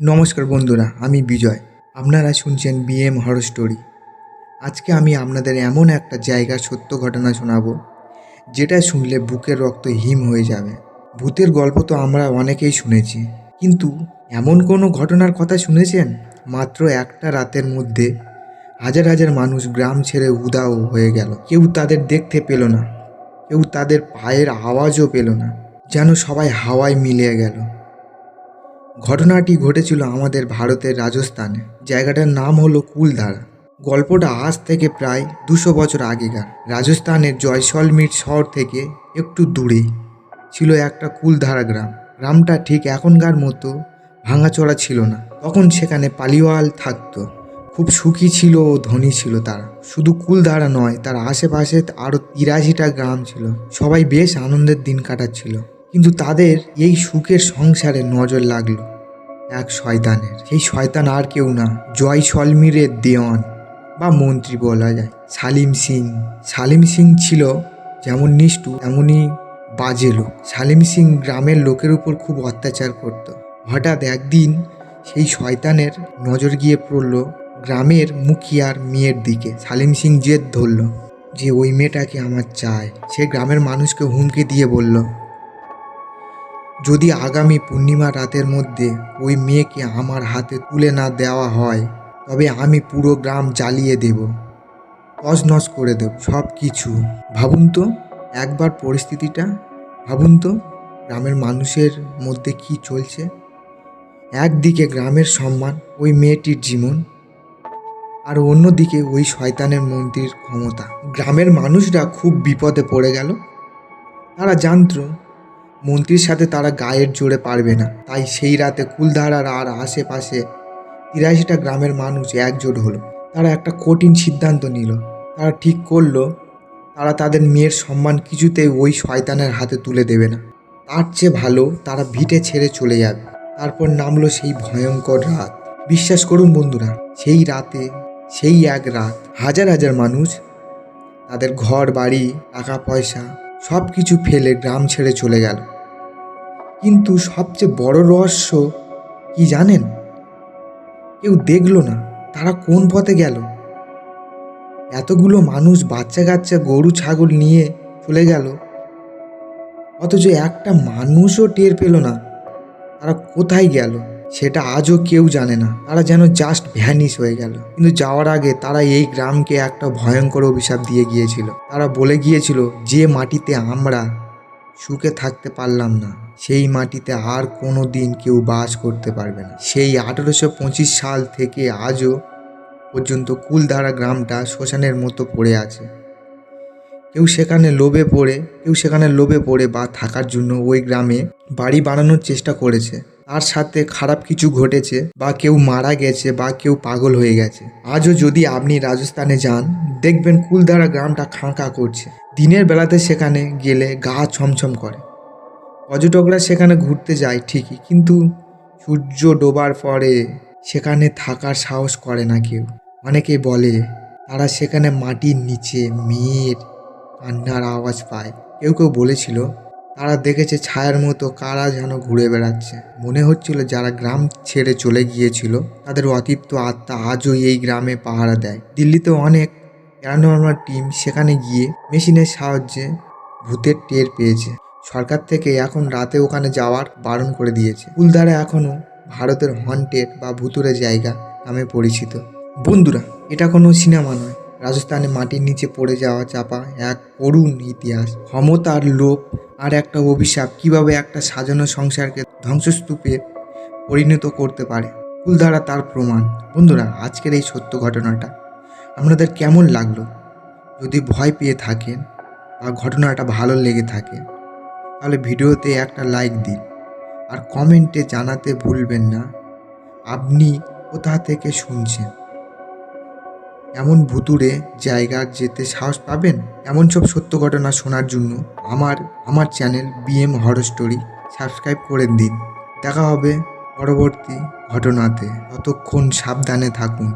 নমস্কার বন্ধুরা, আমি বিজয়। আপনারা শুনছেন বিএম হর স্টোরি আজকে আমি আপনাদের এমন একটা জায়গার সত্য ঘটনা শোনাবো, যেটা শুনলে বুকের রক্ত হিম হয়ে যাবে। ভূতের গল্প তো আমরা অনেকেই শুনেছি, কিন্তু এমন কোনো ঘটনার কথা শুনেছেন? মাত্র একটা রাতের মধ্যে হাজার হাজার মানুষ গ্রাম ছেড়ে উদাও হয়ে গেল। কেউ তাদের দেখতে পেল না, কেউ তাদের পায়ের আওয়াজও পেল না, যেন সবাই হাওয়ায় মিলিয়ে গেল। ঘটনাটি ঘটেছিল আমাদের ভারতের রাজস্থানে। জায়গাটার নাম হলো কুলধারা। গল্পটা আজ থেকে প্রায় দুশো বছর আগেকার। রাজস্থানের জয়সলমীর শহর থেকে একটু দূরে ছিল একটা কুলধারা গ্রাম। গ্রামটা ঠিক এখনকার মতো ভাঙাচোরা ছিল না। তখন সেখানে পালিওয়াল থাকতো। খুব সুখী ছিল ও ধনী ছিল তারা। শুধু কুলধারা নয়, তার আশেপাশে আরও তিরাশিটা গ্রাম ছিল। সবাই বেশ আনন্দের দিন কাটাচ্ছিল। কিন্তু তাদের এই সুখের সংসারে নজর লাগল। এক শয়তানের। সেই শয়তান আর কেউ না। জয় সলমিরের দেওয়ান। বা মন্ত্রী বলা যায়। সালিম সিং। সালিম সিং ছিল যেমন নিষ্ঠু তেমনই বাজে লোক। সালিম সিং গ্রামের লোকের উপর খুব অত্যাচার করত। হঠাৎ একদিন সেই শয়তানের নজর গিয়ে পড়ল গ্রামের মুখিয়ার মেয়ের দিকে। সালিম সিং জেদ ধরল যে, ওই মেয়েটাকে আমার চায়? সে গ্রামের মানুষকে হুমকি দিয়ে বলল যদি আগামী পূর্ণিমা রাতের মধ্যে ওই মেয়েকে আমার হাতে তুলে না দেওয়া হয়, তবে আমি পুরো গ্রাম জ্বালিয়ে দেব। তছনছ করে দেব সব কিছু ভাবুন তো, একবার পরিস্থিতিটা। ভাবুন তো, গ্রামের মানুষের মধ্যে কি চলছে? একদিকে গ্রামের সম্মান ওই মেয়েটির জীবন, আর অন্যদিকে ওই শয়তানের মন্ত্রীর ক্ষমতা। গ্রামের মানুষরা খুব বিপদে পড়ে গেল। তারা জানতো মন্ত্রীর সাথে তারা গায়ের জোরে পারবে না। তাই সেই রাতে কুলধারার আর আশেপাশে তিরাশিটা গ্রামের মানুষ একজোট হলো। তারা একটা কঠিন সিদ্ধান্ত নিল। তারা ঠিক করল, তারা তাদের মেয়ের সম্মান কিছুতেই ওই শয়তানের হাতে তুলে দেবে না। তার চেয়ে ভালো তারা ভিটে ছেড়ে চলে যাবে। তারপর নামলো সেই ভয়ঙ্কর রাত। বিশ্বাস করুন বন্ধুরা, সেই রাতে, সেই এক রাত হাজার হাজার মানুষ তাদের ঘর, বাড়ি, টাকা, পয়সা সব কিছু ফেলে গ্রাম ছেড়ে চলে গেল। কিন্তু সবচেয়ে বড় রহস্য কি জানেন? কেউ দেখল না তারা কোন পথে গেল। এতগুলো মানুষ বাচ্চা কাচ্চা গরু, ছাগল নিয়ে চলে গেল। অথচ একটা মানুষও টের পেল না তারা কোথায় গেল। সেটা আজও কেউ জানে না। তারা যেন জাস্ট ভ্যানিশ হয়ে গেল। কিন্তু যাওয়ার আগে তারা এই গ্রামকে একটা ভয়ঙ্কর অভিশাপ দিয়ে গিয়েছিল। তারা বলে গিয়েছিল, যে মাটিতে আমরা সুখে থাকতে পারলাম না, সেই মাটিতে আর কোনো দিন কেউ বাস করতে পারবে না। সেই আঠেরোশো পঁচিশ সাল থেকে আজও পর্যন্ত কুলধারা গ্রামটা শ্মশানের মতো পড়ে আছে। কেউ সেখানে লোভে পড়ে, কেউ সেখানে লোভে পড়ে বা থাকার জন্য ওই গ্রামে বাড়ি বানানোর চেষ্টা করেছে। তার সাথে খারাপ কিছু ঘটেছে বা কেউ মারা গেছে বা কেউ পাগল হয়ে গেছে। আজও যদি আপনি রাজস্থানে যান, দেখবেন কুলধারা গ্রামটা খাঁকা করছে। দিনের বেলাতে সেখানে গেলে গা ছমছম করে। পর্যটকরা সেখানে ঘুরতে যায় ঠিকই, কিন্তু সূর্য ডোবার পরে সেখানে থাকার সাহস করে না কেউ। অনেকে বলে, তারা সেখানে মাটির নিচে মেয়ের কান্নার আওয়াজ পায়। কেউ কেউ বলেছিল তারা দেখেছে ছায়ার মতো কারা যেন ঘুরে বেড়াচ্ছে। মনে হচ্ছিল যারা গ্রাম ছেড়ে চলে গিয়েছিল, তাদের অতিপ্ত আত্মা আজও এই গ্রামে পাহারা দেয়। দিল্লিতে অনেক প্যারানর্মাল টিম সেখানে গিয়ে মেশিনের সাহায্যে ভূতের টের পেয়েছে। সরকার থেকে এখন রাতে ওখানে যাওয়ার বারণ করে দিয়েছে। ফুলধারা এখনও ভারতের হন্টেড বা ভুতুরে জায়গা নামে পরিচিত। বন্ধুরা, এটা কোনো সিনেমা নয়। রাজস্থানে মাটির নিচে পড়ে যাওয়া চাপা এক করুণ ইতিহাস। ক্ষমতার লোভ আর একটা অভিশাপ কীভাবে একটা সাজানো সংসারকে ধ্বংসস্তূপে পরিণত করতে পারে? ফুলধারা তার প্রমাণ। বন্ধুরা, আজকের এই সত্য ঘটনাটা আপনাদের কেমন লাগল? যদি ভয় পেয়ে থাকেন বা ঘটনাটা ভালো লেগে থাকে, তাহলে ভিডিওতে একটা লাইক দিন। আর কমেন্টে জানাতে ভুলবেন না। আপনি কোথা থেকে শুনছেন? এমন ভুতুড়ে জায়গা যেতে সাহস পাবেন? এমন সব সত্য ঘটনা শোনার জন্য আমার আমার channel BM horror story subscribe করে দিন। দেখা হবে পরবর্তী ঘটনাতে। ততক্ষণ সাবধানে থাকুন।